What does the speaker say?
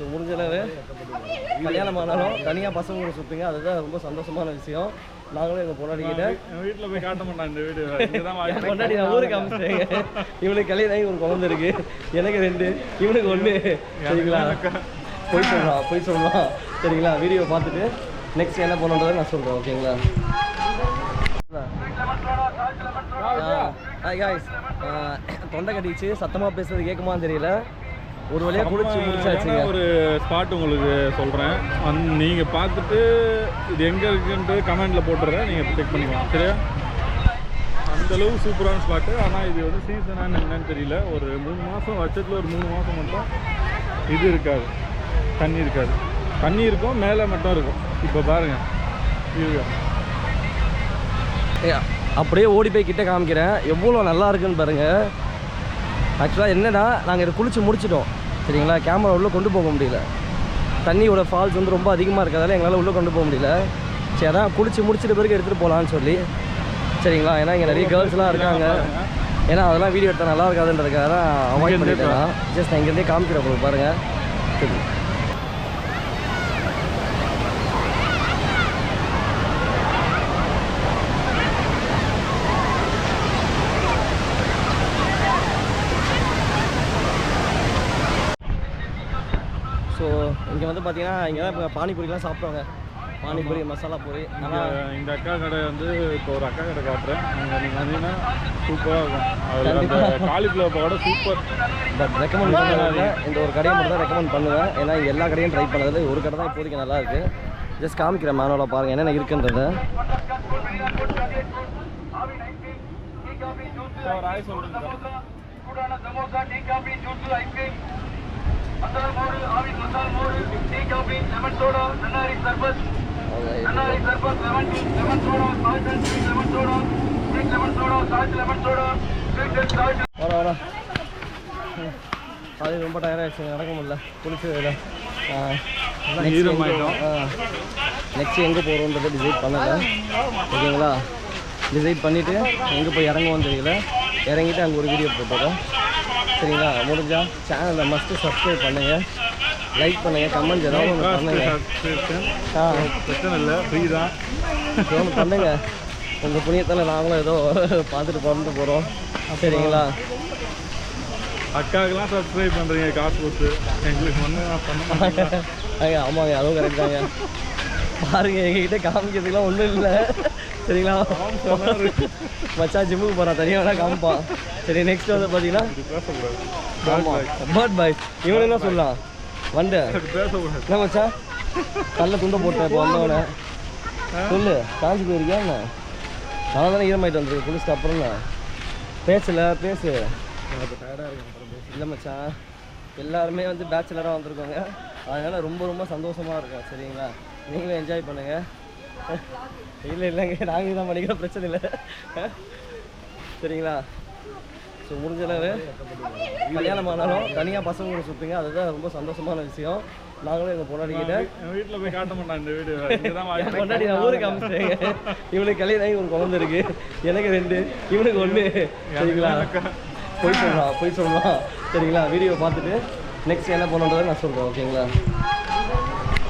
So முடிஞ்ச அளவு கல்யாணம் ஆனாலும் தனியாக பசங்க கூட சுற்றுங்க அதுதான் ரொம்ப சந்தோஷமான விஷயம். நாங்களும் எங்கள் பொண்டாடிக்கிட்ட வீட்டுல போய் காட்ட மாட்டான் இந்த வாங்கி பொண்டாடி நான் ஊருக்கு அமிச்சிட்டேங்க. இவனுக்கு கல்யாணம் ஆகி ஒரு குழந்தை இருக்கு. எனக்கு ரெண்டு இவனுக்கு ஒன்று சரிங்களா? போய் சொல்லலாம் போய் சொல்லலாம் சரிங்களா? வீடியோ பார்த்துட்டு நெக்ஸ்ட் என்ன பண்ணுன்றதை நான் சொல்கிறேன் ஓகேங்களா? ஹாய் காய்ஸ் தொண்டை கட்டிச்சு சத்தமாக பேசுறது கேட்குமான்னு தெரியல. ஒரு வழியாக குளிச்சு முடிச்சாச்சுங்க. ஒரு ஸ்பாட் உங்களுக்கு சொல்றேன். வந்து நீங்க பார்த்துட்டு இது எங்க இருக்குன்ட்டு கமெண்ட்ல போட்டுறேன் நீங்க செக் பண்ணிக்கலாம். சரியா? அந்த அளவு சூப்பரான ஸ்பாட்டு ஆனால் இது வந்து சீசனானு என்னன்னு தெரியல. ஒரு மூணு மாதம் வருஷத்தில் ஒரு மூணு மாதம் மட்டும் இது இருக்காது. தண்ணி இருக்காது. தண்ணி இருக்கும் மேலே மட்டும் இருக்கும். இப்போ பாருங்க. இது ஏய், அப்படியே ஓடி போய் கிட்ட காமிக்கிறேன். எவ்வளோ நல்லா இருக்குன்னு பாருங்க. ஆக்சுவலாக என்னன்னா நாங்கள் இதை குளிச்சு முடிச்சிட்டோம். சரிங்களா? கேமரா உள்ளே கொண்டு போக முடியல. தண்ணியோட ஃபால்ஸ் வந்து ரொம்ப அதிகமாக இருக்கிறதால எங்களால் உள்ளே கொண்டு போக முடியல. சரி அதான் குளிச்சு முடிச்சிட்ட பிறகு எடுத்துகிட்டு போகலான்னு சொல்லி. சரிங்களா? ஏன்னா இங்கே நிறைய கேர்ள்ஸ்லாம் இருக்காங்க. ஏன்னா அதெல்லாம் வீடியோ எடுத்தால் நல்லா இருக்காதுன்றதுக்காக தான் அவாய்ட் பண்ணிட்டேன் ஜஸ்ட் நான் இங்கேருந்தே காமிக்கிறேன் உங்களுக்கு பாருங்கள் சரி ஸோ இங்கே வந்து பார்த்தீங்கன்னா இங்கே தான் இப்போ பானிபூரிலாம் சாப்பிடுவாங்க. பானிபூரி மசாலா பூரி நல்லா இந்த- அக்கா கடை வந்து இப்போ ஒரு அக்கா கடை காட்டுறேன். அங்கே நீங்கள் வந்தீங்கன்னா சூப்பராக இருக்கும். அதில் அந்த cauliflower pakoda super but recommend பண்ணுவாங்க இந்த ஒரு கடையை மட்டும் தான் ரெக்கமெண்ட் பண்ணுவேன். ஏன்னா எல்லா கடையும் ட்ரை பண்ணதில்ல ஒரு கடை தான் இப்போதைக்கு நல்லா இருக்கு. ஜஸ்ட் காமிக்கிறேன் மேனுவலாக பாருங்கள் என்னென்ன இருக்குன்றத. Samosa tea coffee juice ice cream. மசால் மோடு ஆவி மசால் மோடு வர வர அது ரொம்ப டயர்ட் ஆயிடுச்சு நடக்க முடியல. குளிச்சதில் ஈரமாயிட்டோம். நெக்ஸ்ட் எங்கே போகிறோன்றதை டிசைட் பண்ணலை. ஓகேங்களா? டிசைட் பண்ணிவிட்டு எங்கே போய் இறங்குவோன்னு தெரியல. இறங்கிட்டு அங்கே ஒரு வீடியோ போட்டுறோம் சரிங்களா? முடிஞ்சா சேனலை மஸ்ட்டு சப்ஸ்கிரைப் பண்ணுங்கள் லைக் பண்ணுங்கள் கமெண்ட் ஏதாவது ஒன்று பண்ணுங்கள் ஆ. பிரச்சனை இல்லை ஃப்ரீ தான். ஒன்று பண்ணுங்க. உங்கள் புண்ணியத்தில் நாங்களும் ஏதோ பார்த்துட்டு பிறந்து போகிறோம் சரிங்களா? அக்காவுக்கெல்லாம் சப்ஸ்கிரைப் பண்ணுறீங்க காசு கொடுத்து. எங்களுக்கு ஒன்று பண்ண ஐயா ஆமாங்க அதுவும் கரெக்ட் தாங்க. பாருங்க எங்ககிட்ட காமிக்கிறதுக்குலாம் ஒன்றும் இல்லை. சரிங்களா? மச்சான் ஜிம்முக்கு போகிறான் தனியாக வேணா காமிப்பான். சரி நெக்ஸ்ட் வந்து பார்த்தீங்கன்னா பேர்ட் பாய் இவன் என்ன சொல்லலாம் வண்டு. என்ன மச்சான் கல்ல துண்டை போட்டேன் இப்போ வந்தவனே. சொல்லு காஞ்சி போயிருக்கியா என்ன? நான் தானே ஈரமாயிட்டு வந்துருக்கு குளிச்சுட்டு அப்புறம்ண்ணா பேசல பேசு. இல்லை மச்சான் எல்லாருமே வந்து பேச்சுலராக வந்திருக்கோங்க. அதனால ரொம்ப ரொம்ப சந்தோஷமா இருக்கும் சரிங்களா? நீங்களும் என்ஜாய் பண்ணுங்க. இல்லை இல்லைங்க நாங்கள் தான் பண்ணிக்கிற பிரச்சனை இல்லை. சரிங்களா? ஸோ முடிஞ்ச அளவு கல்யாணம் ஆனாலும் தனியாக பசங்க கூட சுற்றுங்க அதுதான் ரொம்ப சந்தோஷமான விஷயம். நாங்களும் எங்கள் பொண்டாடிக்கிட்ட வீட்டில் போய் காட்ட மாட்டான் இந்த என் பொண்டாடி நான் ஊருக்கு அமிச்சிட்டேங்க. இவனுக்கு கல்யாணம் ஆகி ஒரு குழந்தை இருக்கு. எனக்கு ரெண்டு இவனுக்கு ஒன்று சரிங்களா? போய் சொல்லலாம் போய் சொல்லலாம் சரிங்களா? வீடியோ பார்த்துட்டு நெக்ஸ்ட் என்ன பண்ணுன்றதை நான் சொல்கிறேன் ஓகேங்களா